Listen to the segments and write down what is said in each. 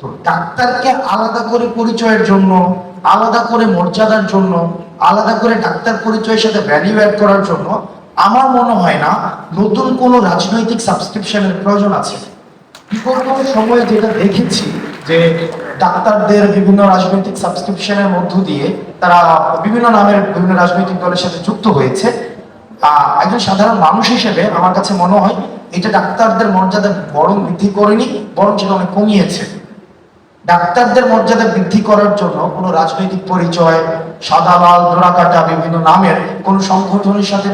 তো ডাক্তারকে আলাদা করে পরিচয়ের জন্য, আলাদা করে মর্যাদার জন্য, আলাদা করে ডাক্তার পরিচয়ের সাথে ভ্যালু অ্যাড করার জন্য আমার মনে হয় না নতুন কোনো রাজনৈতিক সাবস্ক্রিপশনের প্রয়োজন আছে। বিগত সময়ে যেটা দেখেছি যে ডাক্তারদের বিভিন্ন রাজনৈতিক সাবস্ক্রিপশনের মধ্য দিয়ে তারা বিভিন্ন নামের বিভিন্ন রাজনৈতিক দলের সাথে যুক্ত হয়েছে। একজন সাধারণ মানুষ হিসেবে আমার কাছে মনে হয় এটা ডাক্তারদের মর্যাদা বরং বৃদ্ধি করেনি, বরং সেটা অনেক কমিয়েছে। ডাক্তারদের মর্যাদা বৃদ্ধি করার জন্য কোনো রাজনৈতিক পরিচয় সাদা লাল দোড়াকাটা বিভিন্ন নামের কোন সংগঠনের সাথে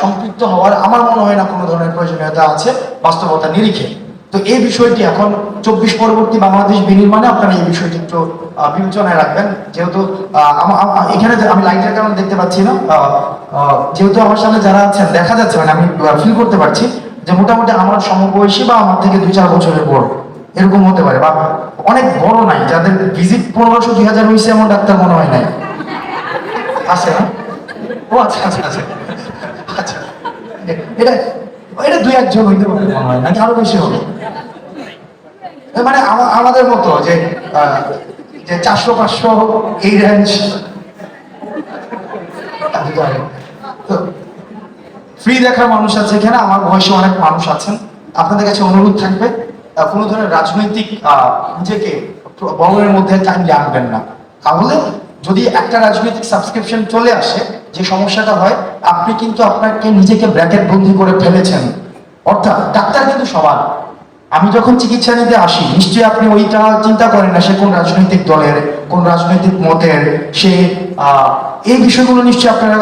সম্পৃক্ত হওয়ার আমার মনে হয় না কোনো ধরনের প্রয়োজনীয়তা আছে, বাস্তবতা নিরিখে। তো এই বিষয়টি এখন চব্বিশ পরবর্তী বাংলাদেশ বিনির্মাণে আপনারা এই বিষয়টি একটু বিবেচনায় রাখবেন। যেহেতু এখানে আমি লাইটের কারণে দেখতে পাচ্ছি না যেহেতু আমার সামনে যারা আছেন, দেখা যাচ্ছে মানে আমি ফিল করতে পারছি যে মোটামুটি আমার সমবয়সী বা আমার থেকে দুই চার বছরের বড়। এরকম হতে পারে, বা অনেক বড় নাই, যাদের ভিজিট পনেরোশো দুই হাজার হয়েছে এমন ডাক্তার মনে হয় নাই। আছে না? ও আচ্ছা আচ্ছা আচ্ছা আচ্ছা। এটা এটা দুই একজন হইতে পারে মনে হয় আরও বেশি হবে? মানে আমাদের মতো যে যে চারশো, পাঁচশো এই রেঞ্জ তো ফ্রি দেখার মানুষ আছে এখানে, আমার বয়সে অনেক মানুষ আছেন। আপনাদের কাছে অনুরোধ থাকবে কোনো ধরনের রাজনৈতিক নিজেকে বলয়ের মধ্যে টাইমলি আনবেন না। তাহলে যদি একটা রাজনৈতিক সাবস্ক্রিপশন চলে আসে, যে সমস্যাটা হয়, আপনি কিন্তু আপনাকে নিজেকে ব্র্যাকেট বন্দি করে ফেলেছেন। অর্থাৎ ডাক্তার কিন্তু সবার আমি যখন চিকিৎসা নিতে আসি, নিশ্চয়ই আপনি ওইটা চিন্তা করেন না, সে কোন রাজনৈতিক দলের, কোন রাজনৈতিক মতের, সে এই বিষয়গুলো নিশ্চয়ই আপনারা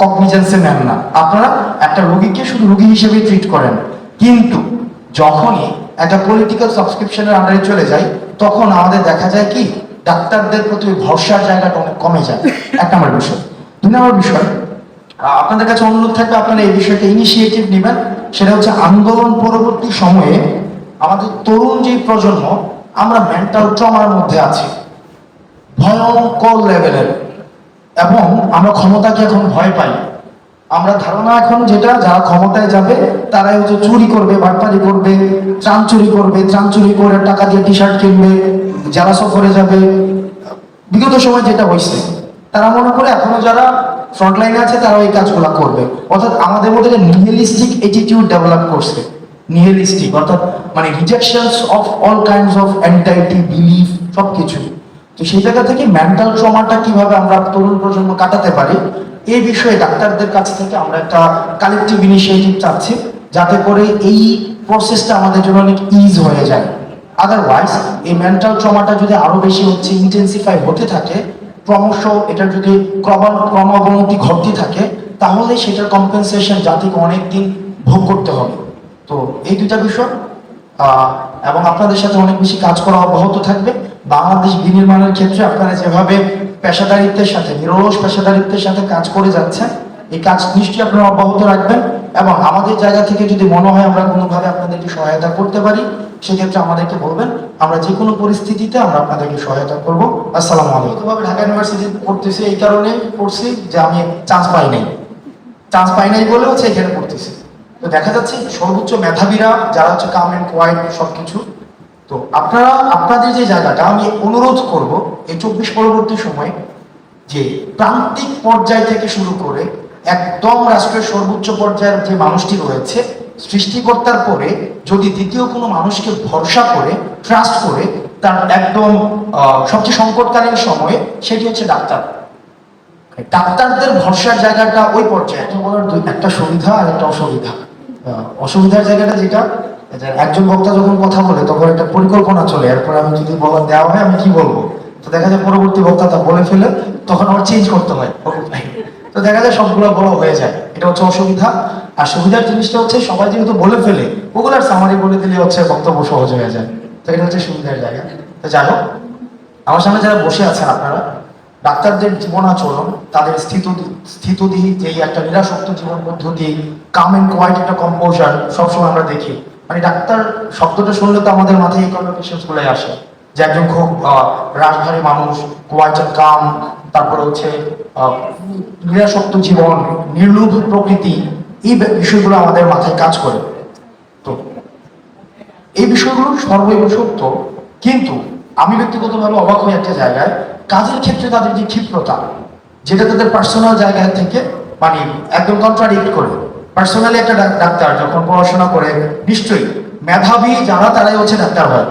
কগনিজেন্সে নেন না। আপনারা একটা রোগীকে শুধু রোগী হিসেবে ট্রিট করেন। কিন্তু যখনই একটা পলিটিক্যাল সাবস্ক্রিপশনের আন্ডারে চলে যাই, তখন আমাদের দেখা যায় কি, ডাক্তারদের প্রতি ভরসার জায়গাটা অনেক কমে যায়। এক নম্বর বিষয়। দুই নম্বর বিষয় আপনাদের কাছে অনুরোধ থাকবে আপনারা এই বিষয়টা ইনিশিয়েটিভ নেবেন, সেটা হচ্ছে আন্দোলন পরবর্তী সময়ে আমাদের তরুণ যে প্রজন্ম, আমরা মেন্টাল ট্রমার মধ্যে আছি। ভয়ঙ্কর লেভেলের এবং আমরা ক্ষমতাকে এখন ভয় পাই। আমরা ধারণা এখন যেটা, যারা ক্ষমতায় যাবে, তারাই হচ্ছে চুরি করবে, বাটপারি করবে, ত্রাণ চুরি করবে, ত্রাণ চুরি করে টাকা দিয়ে টি শার্ট কিনবে, যারা সফরে যাবে। বিগত সময় যেটা হয়েছে, তারা মনে করে এখনও যারা ফ্রন্টলাইনে আছে তারা এই কাজগুলো করবে। অর্থাৎ আমাদের মধ্যে একটা নিহেলিস্টিক অ্যাটিটিউড ডেভেলপ করছে। নিহেলিস্টিক অর্থাৎ মানে rejections of all kinds of entity belief সব কিছু তো সেই জায়গা থেকে মেন্টাল ট্রমাটা কীভাবে আমরা তরুণ প্রজন্ম কাটাতে পারি, এই বিষয়ে ডাক্তারদের কাছ থেকে আমরা একটা কালেকটিভ ইনিশিয়েটিভ চাচ্ছি, যাতে করে এই প্রসেসটা আমাদের জন্য অনেক ইজ হয়ে যায়। আদারওয়াইজ এই মেন্টাল ট্রমাটা যদি আরও বেশি হচ্ছে ইন্টেন্সিফাই হতে থাকে, ক্রমশ এটা যদি ক্রমাবনতি ঘটতে থাকে, তাহলে সেটার কম্পেনসেশন জাতিকে অনেকদিন ভোগ করতে হবে। তো এই দুটা বিষয় এবং আপনাদের সাথে অনেক বেশি কাজ করা অব্যাহত থাকবে। বাংলাদেশ বিনির্মাণের ক্ষেত্রে আপনারা যেভাবে পেশাদারিত্বের সাথে, নিরলস পেশাদারিত্বের সাথে কাজ করে যাচ্ছেন, এই কাজ নিশ্চয়ই আপনারা অব্যাহত রাখবেন এবং আমাদের জায়গা থেকে যদি মনে হয় আমরা কোনোভাবে আপনাদেরকে সহায়তা করতে পারি, সেক্ষেত্রে আমাদেরকে বলবেন। আমরা যে কোনো পরিস্থিতিতে আমরা আপনাদেরকে সহায়তা করব। আসসালামু আলাইকুম। ভাবে ঢাকা ইউনিভার্সিটিতে পড়তেছি, এই কারণে পড়ছি যে আমি চান্স পাই নাই। চান্স পাই নাই বলে হচ্ছে এখানে পড়তেছি। তো দেখা যাচ্ছে সর্বোচ্চ মেধাবীরা, যারা হচ্ছে কাম অ্যান্ড কোয়াইট সবকিছু তো আপনারা আপনাদের যে জায়গাটা আমি অনুরোধ করব এই চব্বিশ পরবর্তী সময়ে যে প্রান্তিক পর্যায় থেকে শুরু করে একদম রাষ্ট্রের সর্বোচ্চ পর্যায়ের যে মানুষটি রয়েছে সৃষ্টিকর্তার পরে যদি দ্বিতীয় কোনো মানুষকে ভরসা করে ট্রাস্ট করে তার একদম সবচেয়ে সংকটকালীন সময়ে সেটি হচ্ছে ডাক্তার। ডাক্তারদের ভরসার জায়গাটা ওই পর্যায়ে। এটা বলার একটা সুবিধা আর একটা অসুবিধা। অসুবিধার জায়গাটা যেটা একজন বক্তা যখন কথা বলে, তখন একটা পরিকল্পনা চলে। এরপর আমি যদি বলার দেওয়া হয়, আমি কি বলব? তো দেখা যায় পরবর্তী বক্তা তা বলে ফেলে, তখন আবার চেঞ্জ করতে হয়। তো দেখা যায় সবগুলো বড় হয়ে যায়। এটা হচ্ছে অসুবিধা। আর সুবিধার জিনিসটা হচ্ছে, সবাই যেহেতু বলে ফেলে, ওগুলার সামারি বলে দিলে হচ্ছে বক্তব্য সহজ হয়ে যায়। তো এটা হচ্ছে সুবিধার জায়গা। তো যাই হোক, আমার সামনে যারা বসে আছেন আপনারা, ডাক্তারদের জীবনাচরণ, তাদের স্থিত স্থিতদিহি যেই একটা নিরাসক্ত জীবন পদ্ধতি কাম এন্ড কোয়াইট একটা কম্পোজার সবসময় আমরা দেখি। মানে ডাক্তার শব্দটা শুনলে তো আমাদের মাথায় এই কনভারসেশন চলে আসে যে একজন খুব রাজধানী মানুষ এন্ড কাম, তারপরে হচ্ছে নিরাসক্ত জীবন, নির্লোভ প্রকৃতি, এই বিষয়গুলো আমাদের মাথায় কাজ করে। তো এই বিষয়গুলো সর্বৈব সত্য, কিন্তু আমি ব্যক্তিগতভাবে অবাক হই একটা জায়গায় কাজের ক্ষেত্রে তাদের যে ক্ষিপ্রতা, যেটা তাদের পার্সোনাল জায়গা থেকে মানে একদম কন্ট্রাডিক্ট করে পার্সোনালি একটা ডাক- ডাক্তার যখন পড়াশোনা করে নিশ্চয়ই মেধাবী যারা তারাই হচ্ছে ডাক্তার হয়।